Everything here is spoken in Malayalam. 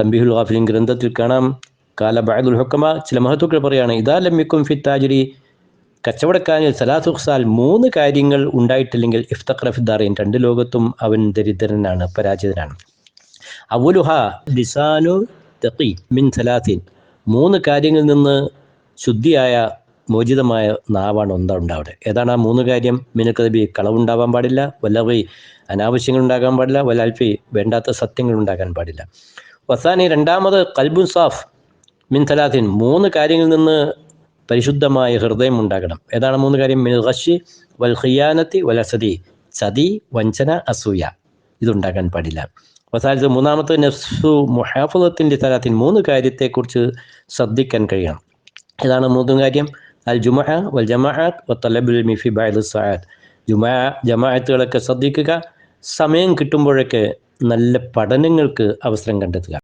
തമ്പിഹുൽ ഹാഫിലിൻ ഗ്രന്ഥത്തിൽ കാണാം. കാല ബഅദുൽ ഹുക്കമ ചില മഹത്തുക്കൾ പറയാണ് ഇതാ ലമ്മിക്കും ഫിത്താജിരി കച്ചവടക്കാരിൽ സലാസുഖ്സാൽ മൂന്ന് കാര്യങ്ങൾ ഉണ്ടായിട്ടില്ലെങ്കിൽ ഇഫ്തഖ് ഫിദ്ദാറീൻ രണ്ട് ലോകത്തും അവൻ ദരിദ്രനാണ് പരാജിതനാണ്. അവലുഹ ലിസാനു തഖി മിൻ സലാസിൻ മൂന്ന് കാര്യങ്ങളിൽ നിന്ന് ശുദ്ധിയായ മോചിതമായ നാവാണ് ഒന്നുണ്ടാവുക ഏതാണ് ആ മൂന്ന് കാര്യം? മിനക്കതബി കളവുണ്ടാവാൻ പാടില്ല വല്ലവി അനാവശ്യങ്ങൾ ഉണ്ടാകാൻ പാടില്ല വല്ലാൽഫി വേണ്ടാത്ത സത്യങ്ങൾ ഉണ്ടാകാൻ പാടില്ല. വസാനി രണ്ടാമത് കൽബുൻ സാഫ് മിൻ സലാത്തിൻ. മൂന്ന് കാര്യങ്ങളിൽ നിന്ന് പരിശുദ്ധമായ ഹൃദയം ഉണ്ടാകണം. ഏതാണ് മൂന്ന് കാര്യം? മിൽ ഖഷി വൽ ഖിയാനത്തി വൽ അസതി ചതി വഞ്ചന അസൂയ. ഇതുണ്ടാകാൻ പാടില്ല. അവസാനത്ത് മൂന്നാമത്തെ നഫ്സു മുഹാഫുദത്തിന്റെ തലാത്തിൻ മൂന്ന് കാര്യത്തെക്കുറിച്ച് ശ്രദ്ധിക്കാൻ കഴിയണം. ഏതാണ് മൂന്ന് കാര്യം? അൽ ജുമഹ വൽ ജമാഅത്ത് വ തലബുൽ മിഫി ബഅദ് സഅദ്. ജുമാ ജമാഅത്തുകളൊക്കെ ശ്രദ്ധിക്കുക. സമയം കിട്ടുമ്പോഴൊക്കെ നല്ല പഠനങ്ങൾക്ക് അവസരം കണ്ടെത്തുക.